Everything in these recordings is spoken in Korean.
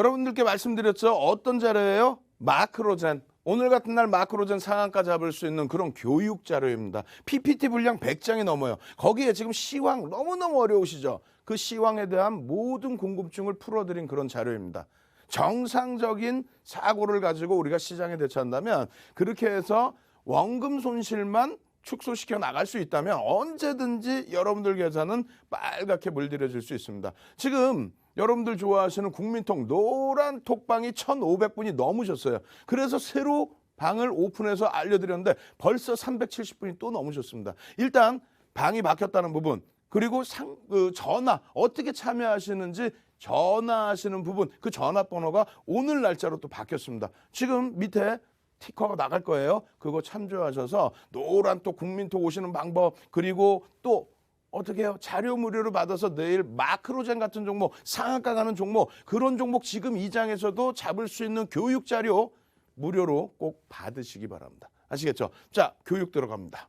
여러분들께 말씀드렸죠. 어떤 자료예요? 마크로젠. 오늘 같은 날 마크로젠 상한가 잡을 수 있는 그런 교육 자료입니다. PPT 분량 100장이 넘어요. 거기에 지금 시황 너무너무 어려우시죠? 그 시황에 대한 모든 궁금증을 풀어드린 그런 자료입니다. 정상적인 사고를 가지고 우리가 시장에 대처한다면 그렇게 해서 원금 손실만 축소시켜 나갈 수 있다면 언제든지 여러분들 계좌는 빨갛게 물들여질 수 있습니다. 지금 여러분들 좋아하시는 국민통 노란 톡방이 1,500분이 넘으셨어요. 그래서 새로 방을 오픈해서 알려드렸는데 벌써 370분이 또 넘으셨습니다. 일단 방이 바뀌었다는 부분 그리고 상, 그 전화 어떻게 참여하시는지 전화하시는 부분 그 전화번호가 오늘 날짜로 또 바뀌었습니다. 지금 밑에 티커가 나갈 거예요. 그거 참조하셔서 노란 또 국민톡 오시는 방법 그리고 또 어떻게 해요? 자료 무료로 받아서 내일 마크로젠 같은 종목, 상한가 가는 종목, 그런 종목 지금 이 장에서도 잡을 수 있는 교육 자료 무료로 꼭 받으시기 바랍니다. 아시겠죠? 자, 교육 들어갑니다.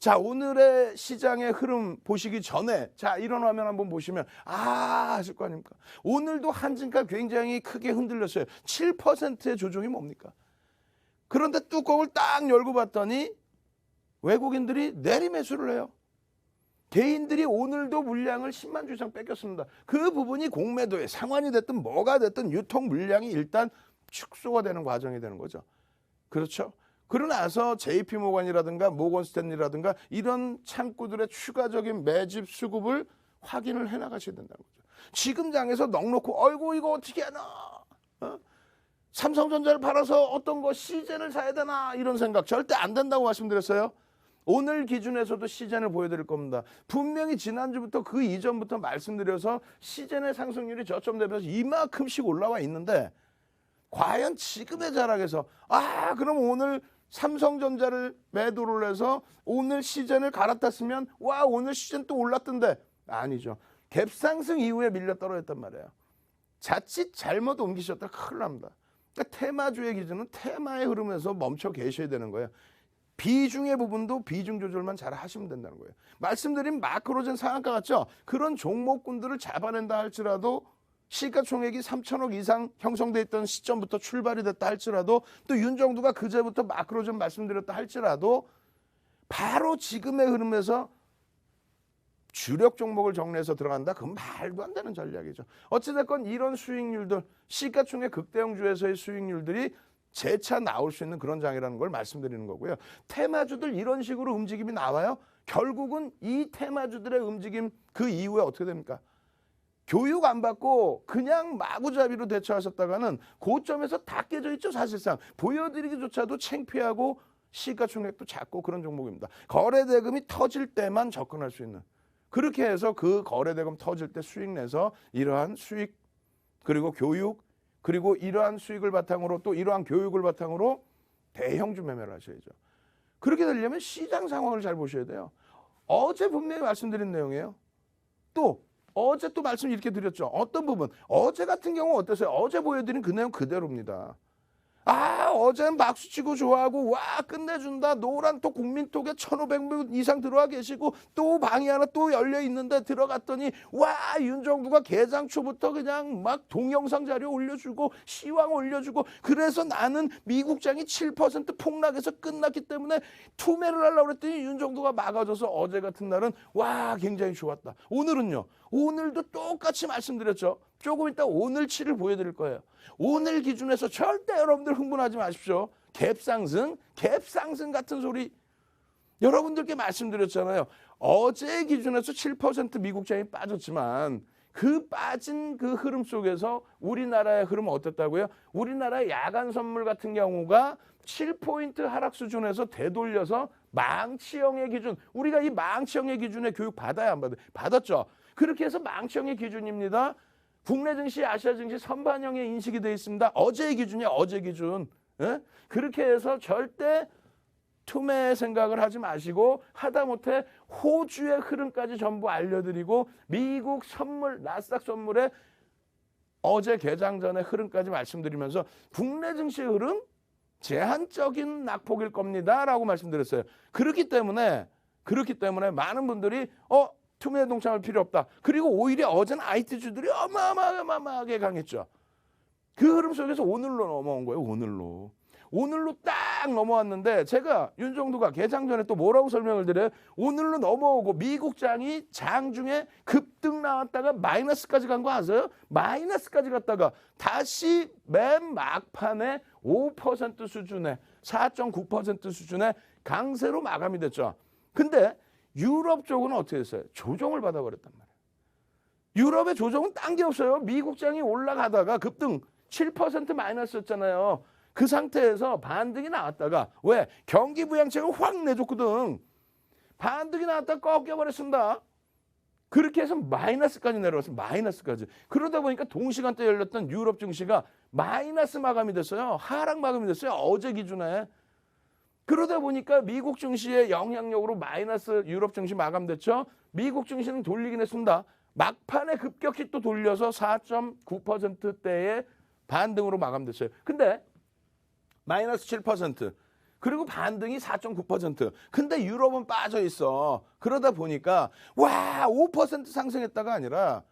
자, 오늘의 시장의 흐름 보시기 전에 자, 이런 화면 한번 보시면 아, 하실 거 아닙니까? 오늘도 한진가 굉장히 크게 흔들렸어요. 7%의 조정이 뭡니까? 그런데 뚜껑을 딱 열고 봤더니 외국인들이 내리매수를 해요. 개인들이 오늘도 물량을 10만 주 이상 뺏겼습니다. 그 부분이 공매도의 상환이 됐든 뭐가 됐든 유통 물량이 일단 축소가 되는 과정이 되는 거죠. 그렇죠? 그러나서 JP 모건이라든가 모건 스탠리라든가 이런 창구들의 추가적인 매집 수급을 확인을 해 나가셔야 된다는 거죠. 지금 장에서 넉넉고 어이구 이거 어떻게 하나? 어? 삼성전자를 팔아서 어떤 거 시젠을 사야 되나 이런 생각 절대 안 된다고 말씀드렸어요. 오늘 기준에서도 시젠을 보여드릴 겁니다. 분명히 지난주부터 그 이전부터 말씀드려서 시젠의 상승률이 저점 대비해서 이만큼씩 올라와 있는데 과연 지금의 자락에서 아 그럼 오늘 삼성전자를 매도를 해서 오늘 시젠을 갈아탔으면 와 오늘 시젠 또 올랐던데 아니죠. 갭상승 이후에 밀려 떨어졌단 말이에요. 자칫 잘못 옮기셨다 큰일 납니다. 그러니까 테마주의 기준은 테마의 흐름에서 멈춰 계셔야 되는 거예요. 비중의 부분도 비중 조절만 잘 하시면 된다는 거예요. 말씀드린 마크로젠 상한가 같죠? 그런 종목군들을 잡아낸다 할지라도 시가총액이 3천억 이상 형성돼 있던 시점부터 출발이 됐다 할지라도 또 윤정두가 그제부터 마크로젠 말씀드렸다 할지라도 바로 지금의 흐름에서 주력 종목을 정리해서 들어간다? 그건 말도 안 되는 전략이죠. 어찌됐건 이런 수익률들, 시가총액 극대형주에서의 수익률들이 재차 나올 수 있는 그런 장이라는 걸 말씀드리는 거고요. 테마주들 이런 식으로 움직임이 나와요. 결국은 이 테마주들의 움직임 그 이후에 어떻게 됩니까? 교육 안 받고 그냥 마구잡이로 대처하셨다가는 고점에서 다 깨져 있죠 사실상 보여드리기조차도 창피하고 시가총액도 작고 그런 종목입니다. 거래 대금이 터질 때만 접근할 수 있는 그렇게 해서 그 거래 대금 터질 때 수익 내서 이러한 수익 그리고 교육 그리고 이러한 수익을 바탕으로 또 이러한 교육을 바탕으로 대형주 매매를 하셔야죠. 그렇게 되려면 시장 상황을 잘 보셔야 돼요. 어제 분명히 말씀드린 내용이에요. 또 어제 또 말씀 이렇게 드렸죠. 어떤 부분 어제 같은 경우 어땠어요? 어제 보여드린 그 내용 그대로입니다. 아 어제는 박수치고 좋아하고 와 끝내준다. 노란 톡 국민톡에 1500명 이상 들어와 계시고 또 방이 하나 또 열려 있는데 들어갔더니 와 윤정부가 개장 초부터 그냥 막 동영상 자료 올려주고 시황 올려주고 그래서 나는 미국장이 7% 폭락해서 끝났기 때문에 투매를 하려고 그랬더니 윤정부가 막아줘서 어제 같은 날은 와 굉장히 좋았다. 오늘은요 오늘도 똑같이 말씀드렸죠 조금 이따 오늘 치를 보여드릴 거예요. 오늘 기준에서 절대 여러분들 흥분하지 마십시오. 갭상승, 갭상승 같은 소리 여러분들께 말씀드렸잖아요. 어제 기준에서 7% 미국 장이 빠졌지만 그 빠진 그 흐름 속에서 우리나라의 흐름은 어땠다고요? 우리나라의 야간 선물 같은 경우가 7포인트 하락 수준에서 되돌려서 망치형의 기준, 우리가 이 망치형의 기준에 교육 받아야 안 받아요? 받았죠. 그렇게 해서 망치형의 기준입니다. 국내 증시, 아시아 증시 선반영의 인식이 되어 있습니다. 어제의 기준이야, 어제 기준. 예? 그렇게 해서 절대 투매 생각을 하지 마시고 하다못해 호주의 흐름까지 전부 알려드리고 미국 선물, 나스닥 선물의 어제 개장 전의 흐름까지 말씀드리면서 국내 증시 흐름 제한적인 낙폭일 겁니다라고 말씀드렸어요. 그렇기 때문에 그렇기 때문에 많은 분들이 어 투매 동참할 필요 없다. 그리고 오히려 어제는 IT주들이 어마어마하게 강했죠. 그 흐름 속에서 오늘로 넘어온 거예요. 오늘로. 오늘로 딱 넘어왔는데 제가 윤정도가 개장 전에 또 뭐라고 설명을 드려요? 오늘로 넘어오고 미국장이 장 중에 급등 나왔다가 마이너스까지 간 거 아세요? 마이너스까지 갔다가 다시 맨 막판에 5% 수준에 4.9% 수준의 강세로 마감이 됐죠. 근데 유럽 쪽은 어떻게 됐어요? 조정을 받아버렸단 말이에요. 유럽의 조정은 딴 게 없어요. 미국장이 올라가다가 급등 7% 마이너스였잖아요. 그 상태에서 반등이 나왔다가 왜 경기 부양책을 확 내줬거든. 반등이 나왔다 꺾여버렸습니다. 그렇게 해서 마이너스까지 내려왔어요. 마이너스까지. 그러다 보니까 동시간대 열렸던 유럽 증시가 마이너스 마감이 됐어요. 하락 마감이 됐어요. 어제 기준에. 그러다 보니까 미국 증시의 영향력으로 마이너스 유럽 증시 마감됐죠. 미국 증시는 돌리긴 했습니다. 막판에 급격히 또 돌려서 4.9%대의 반등으로 마감됐어요. 근데 마이너스 7% 그리고 반등이 4.9%. 근데 유럽은 빠져 있어. 그러다 보니까 와, 5% 상승했다가 아니라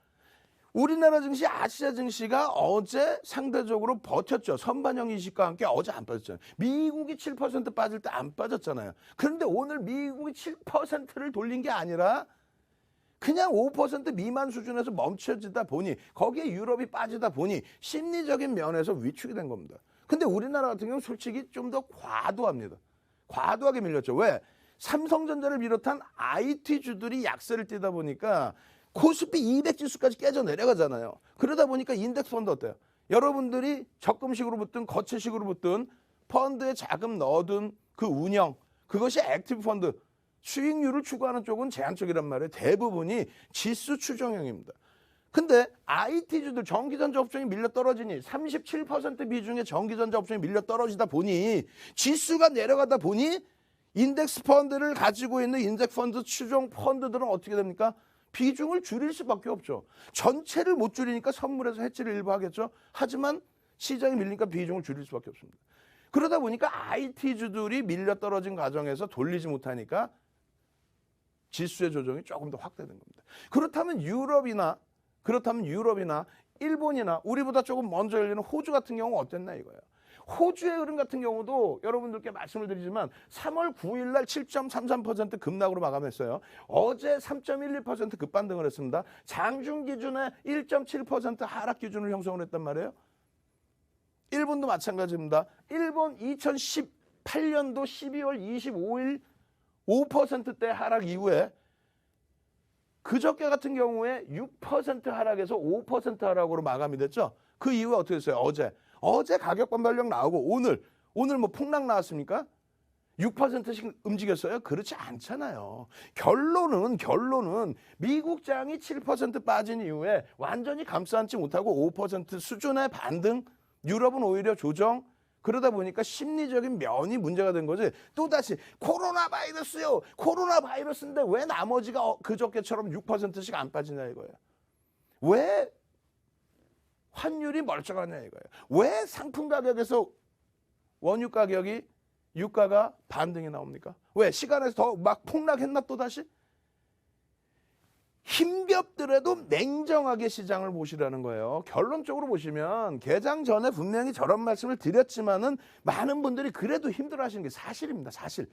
우리나라 증시, 아시아 증시가 어제 상대적으로 버텼죠. 선반영 이식과 함께 어제 안 빠졌잖아요. 미국이 7% 빠질 때 안 빠졌잖아요. 그런데 오늘 미국이 7%를 돌린 게 아니라 그냥 5% 미만 수준에서 멈춰지다 보니 거기에 유럽이 빠지다 보니 심리적인 면에서 위축이 된 겁니다. 근데 우리나라 같은 경우는 솔직히 좀 더 과도합니다. 과도하게 밀렸죠. 왜? 삼성전자를 비롯한 IT주들이 약세를 띠다 보니까 코스피 200 지수까지 깨져 내려가잖아요. 그러다 보니까 인덱스 펀드 어때요? 여러분들이 적금식으로 붙든 거치식으로 붙든 펀드에 자금 넣어둔 그 운영 그것이 액티브 펀드 수익률을 추구하는 쪽은 제한적이란 말이에요. 대부분이 지수 추정형입니다. 근데 IT주들 전기전자 업종이 밀려 떨어지니 37% 비중의 전기전자 업종이 밀려 떨어지다 보니 지수가 내려가다 보니 인덱스 펀드를 가지고 있는 인덱스 펀드 추종 펀드들은 어떻게 됩니까? 비중을 줄일 수밖에 없죠. 전체를 못 줄이니까 선물에서 해지를 일부 하겠죠. 하지만 시장이 밀리니까 비중을 줄일 수밖에 없습니다. 그러다 보니까 IT주들이 밀려 떨어진 과정에서 돌리지 못하니까 지수의 조정이 조금 더 확대된 겁니다. 그렇다면 유럽이나 그렇다면 유럽이나 일본이나 우리보다 조금 먼저 열리는 호주 같은 경우 어땠나 이거예요. 호주의 흐름 같은 경우도 여러분들께 말씀을 드리지만 3월 9일 날 7.33% 급락으로 마감했어요. 어제 3.11% 급반등을 했습니다. 장중 기준에 1.7% 하락 기준을 형성을 했단 말이에요. 일본도 마찬가지입니다. 일본 2018년도 12월 25일 5%대 하락 이후에 그저께 같은 경우에 6% 하락에서 5% 하락으로 마감이 됐죠. 그 이후에 어떻게 됐어요? 어제. 어제 가격 반발력 나오고 오늘 오늘 뭐 폭락 나왔습니까? 6%씩 움직였어요? 그렇지 않잖아요. 결론은 결론은 미국장이 7% 빠진 이후에 완전히 감싸 안지 못하고 5% 수준의 반등, 유럽은 오히려 조정, 그러다 보니까 심리적인 면이 문제가 된 거지. 또다시 코로나 바이러스요. 코로나 바이러스인데 왜 나머지가 어- 그저께처럼 6%씩 안 빠지냐 이거예요. 왜 환율이 멀쩡하냐 이거예요. 왜 상품 가격에서 원유 가격이 유가가 반등이 나옵니까? 왜 시간에서 더 막 폭락했나 또 다시? 힘겹더라도 냉정하게 시장을 보시라는 거예요. 결론적으로 보시면 개장 전에 분명히 저런 말씀을 드렸지만은 많은 분들이 그래도 힘들어하시는 게 사실입니다. 사실.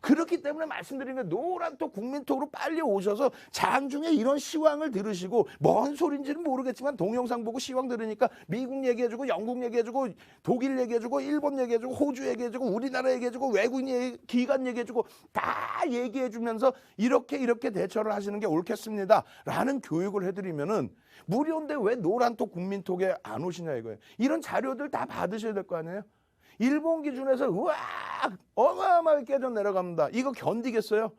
그렇기 때문에 말씀드리는 게 노란톡 국민톡으로 빨리 오셔서 장중에 이런 시황을 들으시고 뭔 소린지는 모르겠지만 동영상 보고 시황 들으니까 미국 얘기해주고 영국 얘기해주고 독일 얘기해주고 일본 얘기해주고 호주 얘기해주고 우리나라 얘기해주고 외국인 얘기, 기관 얘기해주고 다 얘기해주면서 이렇게 이렇게 대처를 하시는 게 옳겠습니다. 라는 교육을 해드리면은 무료인데 왜 노란톡 국민톡에 안 오시냐 이거예요. 이런 자료들 다 받으셔야 될 거 아니에요. 일본 기준에서 우와 어마어마하게 깨져 내려갑니다. 이거 견디겠어요?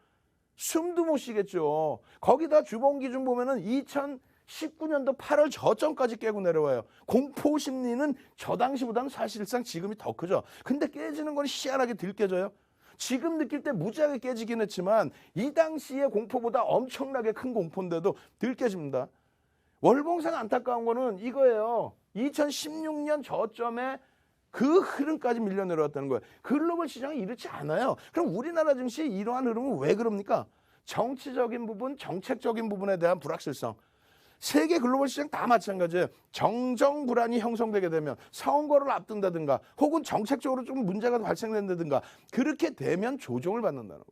숨도 못 쉬겠죠. 거기다 주봉 기준 보면은 2019년도 8월 저점까지 깨고 내려와요. 공포 심리는 저 당시보다는 사실상 지금이 더 크죠. 근데 깨지는 건 희한하게 덜 깨져요. 지금 느낄 때 무지하게 깨지긴 했지만 이 당시의 공포보다 엄청나게 큰 공포인데도 덜 깨집니다. 월봉상 안타까운 거는 이거예요. 2016년 저점에 그 흐름까지 밀려 내려왔다는 거예요. 글로벌 시장이 이렇지 않아요. 그럼 우리나라 증시 이러한 흐름은 왜 그럽니까? 정치적인 부분, 정책적인 부분에 대한 불확실성. 세계 글로벌 시장 다 마찬가지예요. 정정 불안이 형성되게 되면 선거를 앞둔다든가 혹은 정책적으로 좀 문제가 발생된다든가 그렇게 되면 조정을 받는다는 거죠.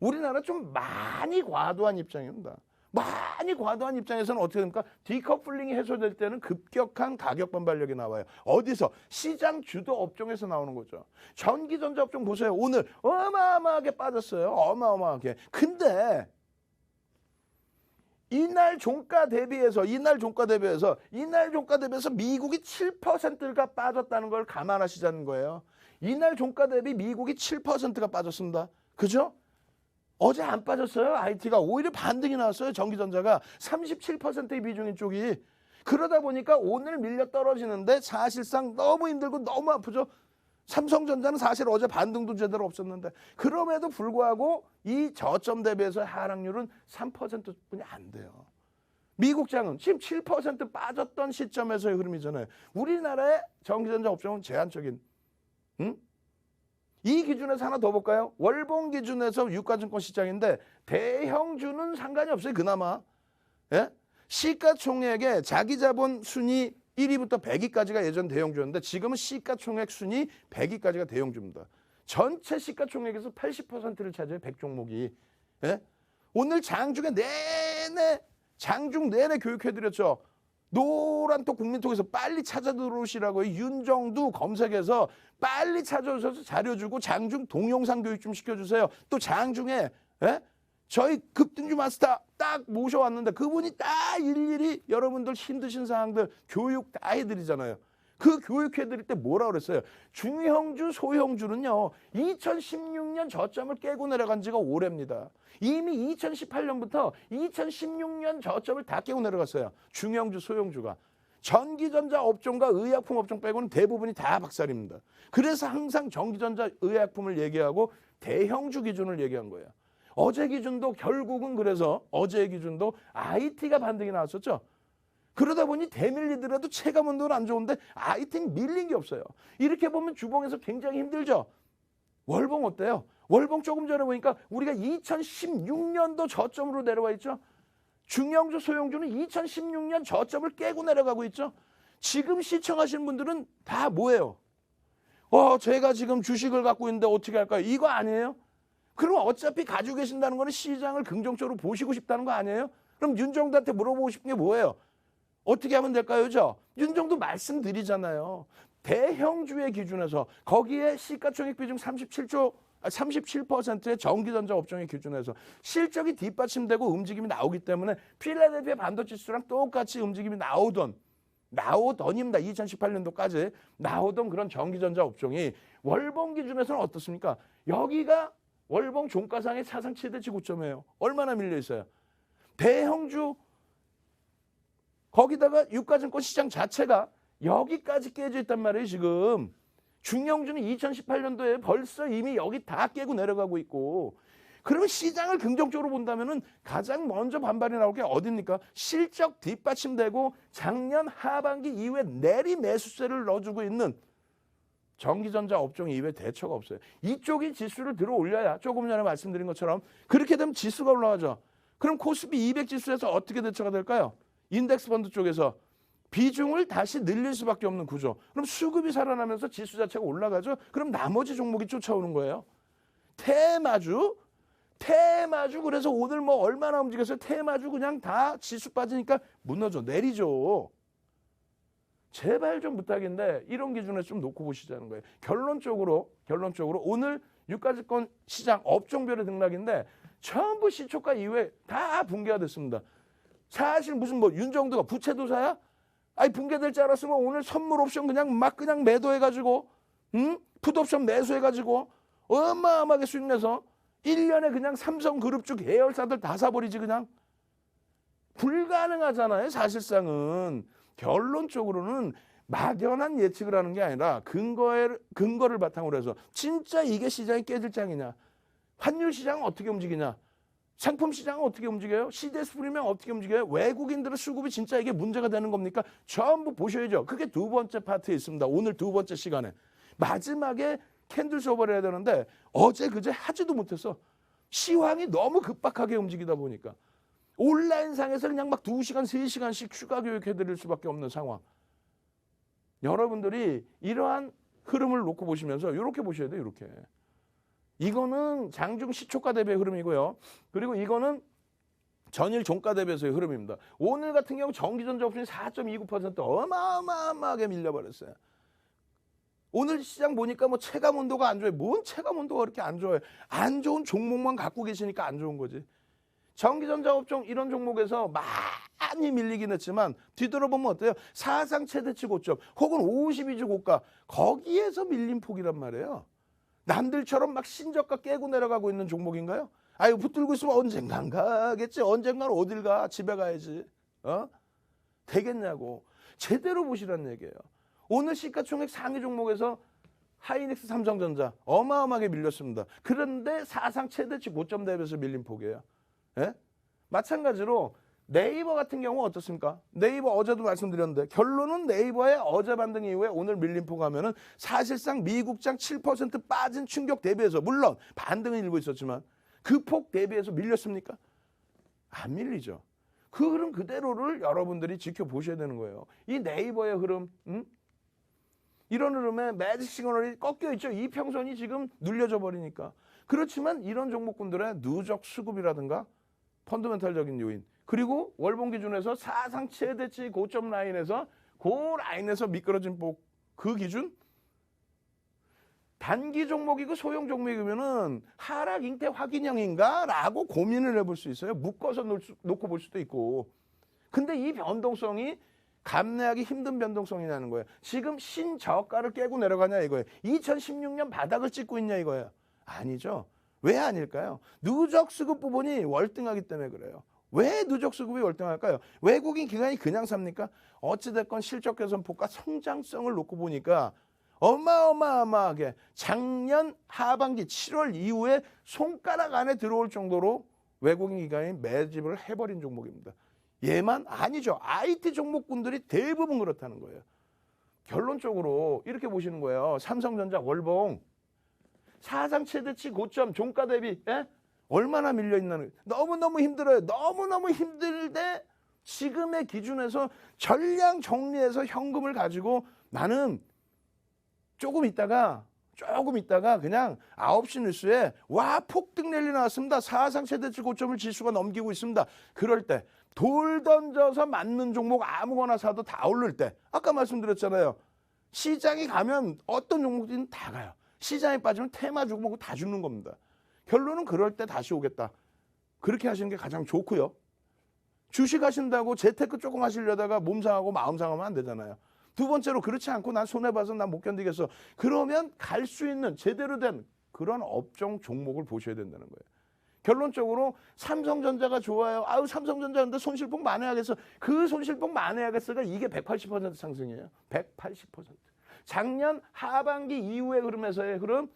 우리나라 좀 많이 과도한 입장입니다. 많이 과도한 입장에서는 어떻게 됩니까? 디커플링이 해소될 때는 급격한 가격 반발력이 나와요. 어디서? 시장 주도 업종에서 나오는 거죠. 전기전자 업종 보세요. 오늘 어마어마하게 빠졌어요. 어마어마하게. 근데 이날 종가 대비해서 이날 종가 대비해서 이날 종가 대비해서 미국이 7%가 빠졌다는 걸 감안하시자는 거예요. 이날 종가 대비 미국이 7%가 빠졌습니다. 그죠? 어제 안 빠졌어요. IT가 오히려 반등이 나왔어요. 전기전자가 37%의 비중인 쪽이 그러다 보니까 오늘 밀려 떨어지는데 사실상 너무 힘들고 너무 아프죠. 삼성전자는 사실 어제 반등도 제대로 없었는데 그럼에도 불구하고 이 저점 대비해서 하락률은 3%뿐이 안 돼요. 미국 장은 지금 7% 빠졌던 시점에서의 흐름이잖아요. 우리나라의 전기전자 업종은 제한적인 응? 이 기준에서 하나 더 볼까요? 월봉 기준에서 유가증권 시장인데 대형주는 상관이 없어요. 그나마. 예? 시가총액의 자기 자본 순위 1위부터 100위까지가 예전 대형주였는데 지금은 시가총액 순위 100위까지가 대형주입니다. 전체 시가총액에서 80%를 차지해 100종목이. 예? 오늘 장중에 내내 장중 내내 교육해드렸죠. 노란톡 국민톡에서 빨리 찾아 들어오시라고 윤정두 검색해서 빨리 찾아오셔서 자료 주고 장중 동영상 교육 좀 시켜주세요. 또 장중에 예? 저희 급등주 마스터 딱 모셔왔는데 그분이 딱 일일이 여러분들 힘드신 사항들 교육 다 해드리잖아요. 그 교육해 드릴 때 뭐라 그랬어요? 중형주, 소형주는요, 2016년 저점을 깨고 내려간 지가 오래입니다. 이미 2018년부터 2016년 저점을 다 깨고 내려갔어요. 중형주, 소형주가. 전기전자 업종과 의약품 업종 빼고는 대부분이 다 박살입니다. 그래서 항상 전기전자 의약품을 얘기하고 대형주 기준을 얘기한 거예요. 어제 기준도 결국은 그래서 어제 기준도 IT가 반등이 나왔었죠. 그러다 보니 대밀리더라도 체감 온도는 안 좋은데 아이템 밀린 게 없어요. 이렇게 보면 주봉에서 굉장히 힘들죠. 월봉 어때요? 월봉 조금 전에 보니까 우리가 2016년도 저점으로 내려와 있죠. 중형주, 소형주는 2016년 저점을 깨고 내려가고 있죠. 지금 시청하시는 분들은 다 뭐예요? 어, 제가 지금 주식을 갖고 있는데 어떻게 할까요? 이거 아니에요? 그럼 어차피 가지고 계신다는 거는 시장을 긍정적으로 보시고 싶다는 거 아니에요? 그럼 윤정도한테 물어보고 싶은 게 뭐예요? 어떻게 하면 될까요? 그죠? 윤정도 말씀드리잖아요. 대형주의 기준에서 거기에 시가총액 비중 37조 37%의 전기전자 업종의 기준에서 실적이 뒷받침되고 움직임이 나오기 때문에 필라델피아 반도지수랑 똑같이 움직임이 나오던 나오던입니다. 2018년도까지 나오던 그런 전기전자 업종이 월봉 기준에서는 어떻습니까? 여기가 월봉 종가상의 사상 최대 지고점이에요. 얼마나 밀려 있어요? 대형주 거기다가 유가증권 시장 자체가 여기까지 깨져 있단 말이에요, 지금. 중형주는 2018년도에 벌써 이미 여기 다 깨고 내려가고 있고 그러면 시장을 긍정적으로 본다면은 가장 먼저 반발이 나올 게 어딥니까? 실적 뒷받침되고 작년 하반기 이후에 내리 매수세를 넣어주고 있는 전기전자 업종 이외에 대처가 없어요. 이쪽이 지수를 들어 올려야 조금 전에 말씀드린 것처럼 그렇게 되면 지수가 올라가죠. 그럼 코스피 200 지수에서 어떻게 대처가 될까요? 인덱스 펀드 쪽에서 비중을 다시 늘릴 수밖에 없는 구조. 그럼 수급이 살아나면서 지수 자체가 올라가죠. 그럼 나머지 종목이 쫓아오는 거예요. 테마주, 테마주 그래서 오늘 뭐 얼마나 움직였어요? 테마주 그냥 다 지수 빠지니까 무너져 내리죠. 제발 좀 부탁인데 이런 기준에서 좀 놓고 보시자는 거예요. 결론적으로 결론적으로 오늘 유가증권 시장 업종별의 등락인데 전부 시초가 이후에 다 붕괴가 됐습니다. 사실 무슨 뭐 윤정도가 부채도사야? 아니 붕괴될 줄 알았으면 오늘 선물 옵션 그냥 막 그냥 매도해가지고 응? 풋옵션 매수해가지고 어마어마하게 수익 내서 1년에 그냥 삼성그룹 쪽 계열사들 다 사버리지 그냥 불가능하잖아요 사실상은 결론적으로는 막연한 예측을 하는 게 아니라 근거에, 근거를 바탕으로 해서 진짜 이게 시장이 깨질 장이냐 환율 시장은 어떻게 움직이냐 상품 시장은 어떻게 움직여요? CDS 프리미엄 어떻게 움직여요? 외국인들의 수급이 진짜 이게 문제가 되는 겁니까? 전부 보셔야죠. 그게 두 번째 파트에 있습니다. 오늘 두 번째 시간에. 마지막에 캔들 쇼버를 해야 되는데 어제 그제 하지도 못했어. 시황이 너무 급박하게 움직이다 보니까. 온라인상에서 그냥 막 두시간세시간씩 추가 교육해 드릴 수밖에 없는 상황. 여러분들이 이러한 흐름을 놓고 보시면서 이렇게 보셔야 돼요. 이렇게. 이거는 장중 시 초가 대비의 흐름이고요. 그리고 이거는 전일 종가 대비해서의 흐름입니다. 오늘 같은 경우 전기전자 업종이 4.29% 어마어마하게 밀려버렸어요. 오늘 시장 보니까 뭐 체감 온도가 안 좋아요. 뭔 체감 온도가 그렇게 안 좋아요? 안 좋은 종목만 갖고 계시니까 안 좋은 거지. 전기전자 업종 이런 종목에서 많이 밀리긴 했지만 뒤돌아보면 어때요? 사상 최대치 고점 혹은 52주 고가 거기에서 밀린 폭이란 말이에요. 남들처럼 막 신저가 깨고 내려가고 있는 종목인가요? 아유 붙들고 있으면 언젠간 가겠지. 언젠간 어딜 가? 집에 가야지. 어? 되겠냐고. 제대로 보시란 얘기예요. 오늘 시가총액 상위 종목에서 하이닉스 삼성전자 어마어마하게 밀렸습니다. 그런데 사상 최대치 고점 대비해서 밀린 폭이에요. 예? 마찬가지로 네이버 같은 경우 어떻습니까? 네이버 어제도 말씀드렸는데 결론은 네이버의 어제 반등 이후에 오늘 밀림폭 하면은 사실상 미국장 7% 빠진 충격 대비해서 물론 반등은 일부 있었지만 그 폭 대비해서 밀렸습니까? 안 밀리죠. 그 흐름 그대로를 여러분들이 지켜보셔야 되는 거예요. 이 네이버의 흐름, 음? 이런 흐름에 매직 시그널이 꺾여 있죠. 이 평선이 지금 눌려져 버리니까. 그렇지만 이런 종목군들의 누적 수급이라든가 펀더멘탈적인 요인 그리고 월봉 기준에서 사상 최대치 고점 라인에서 그 라인에서 미끄러진 복그 기준 단기 종목이고 소형 종목이면은 하락 잉태 확인형인가라고 고민을 해볼 수 있어요. 묶어서 수- 놓고 볼 수도 있고. 근데 이 변동성이 감내하기 힘든 변동성이라는 거예요. 지금 신저가를 깨고 내려가냐 이거예요. 2016년 바닥을 찍고 있냐 이거예요. 아니죠. 왜 아닐까요? 누적 수급 부분이 월등하기 때문에 그래요. 왜 누적 수급이 월등할까요? 외국인 기관이 그냥 삽니까? 어찌됐건 실적 개선 폭과 성장성을 놓고 보니까 어마어마하게 작년 하반기 7월 이후에 손가락 안에 들어올 정도로 외국인 기관이 매집을 해버린 종목입니다. 얘만 아니죠. IT 종목군들이 대부분 그렇다는 거예요. 결론적으로 이렇게 보시는 거예요. 삼성전자 월봉 사상 최대치 고점 종가 대비 예? 얼마나 밀려 있나는 너무 너무 힘들어요. 너무 너무 힘들대 지금의 기준에서 전량 정리해서 현금을 가지고 나는 조금 있다가 조금 있다가 그냥 9시 뉴스에 와 폭등 랠리 나왔습니다. 사상 최대치 고점을 지수가 넘기고 있습니다. 그럴 때 돌 던져서 맞는 종목 아무거나 사도 다 오를 때 아까 말씀드렸잖아요. 시장이 가면 어떤 종목들은 다 가요. 시장에 빠지면 테마 종목은 다 죽는 겁니다. 결론은 그럴 때 다시 오겠다. 그렇게 하시는 게 가장 좋고요. 주식 하신다고 재테크 조금 하시려다가 몸 상하고 마음 상하면 안 되잖아요. 두 번째로 그렇지 않고 난 손해봐서 난 못 견디겠어. 그러면 갈 수 있는 제대로 된 그런 업종 종목을 보셔야 된다는 거예요. 결론적으로 삼성전자가 좋아요. 아유 삼성전자인데 손실폭 만회하겠어. 그 손실폭 만회하겠어가 이게 180% 상승이에요. 180%. 작년 하반기 이후의 흐름에서의 흐름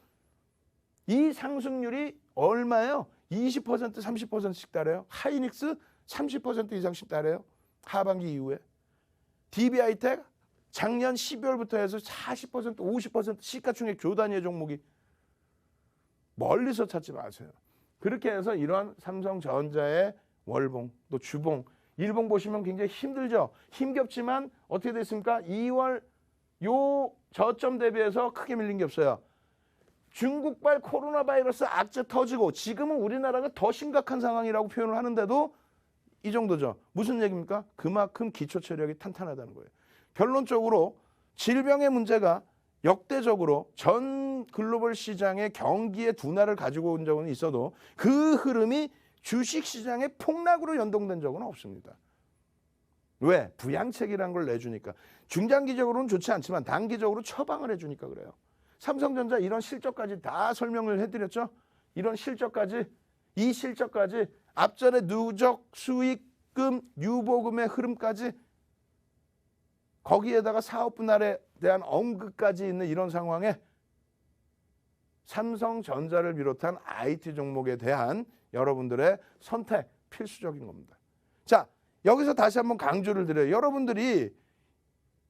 이 상승률이 얼마예요? 20% 30%씩 달해요. 하이닉스 30% 이상씩 달해요. 하반기 이후에. DB하이텍 작년 12월부터 해서 40% 50% 시가총액 교단위의 종목이 멀리서 찾지 마세요. 그렇게 해서 이러한 삼성전자의 월봉 또 주봉 일봉 보시면 굉장히 힘들죠. 힘겹지만 어떻게 됐습니까? 2월 요 저점 대비해서 크게 밀린 게 없어요. 중국발 코로나 바이러스 악재 터지고 지금은 우리나라가 더 심각한 상황이라고 표현을 하는데도 이 정도죠. 무슨 얘기입니까? 그만큼 기초 체력이 탄탄하다는 거예요. 결론적으로 질병의 문제가 역대적으로 전 글로벌 시장의 경기의 둔화를 가지고 온 적은 있어도 그 흐름이 주식 시장의 폭락으로 연동된 적은 없습니다. 왜? 부양책이라는 걸 내주니까. 중장기적으로는 좋지 않지만 단기적으로 처방을 해주니까 그래요. 삼성전자 이런 실적까지 다 설명을 해드렸죠. 이런 실적까지 이 실적까지 앞전에 누적 수익금 유보금의 흐름까지 거기에다가 사업 분할에 대한 언급까지 있는 이런 상황에 삼성전자를 비롯한 IT 종목에 대한 여러분들의 선택 필수적인 겁니다. 자, 여기서 다시 한번 강조를 드려요. 여러분들이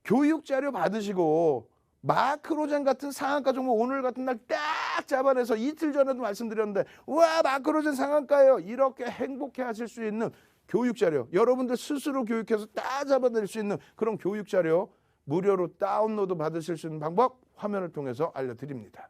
교육 자료 받으시고 마크로젠 같은 상한가 종목 오늘 같은 날 딱 잡아내서 이틀 전에도 말씀드렸는데 와 마크로젠 상한가예요. 이렇게 행복해 하실 수 있는 교육 자료 여러분들 스스로 교육해서 다 잡아낼 수 있는 그런 교육 자료 무료로 다운로드 받으실 수 있는 방법 화면을 통해서 알려드립니다.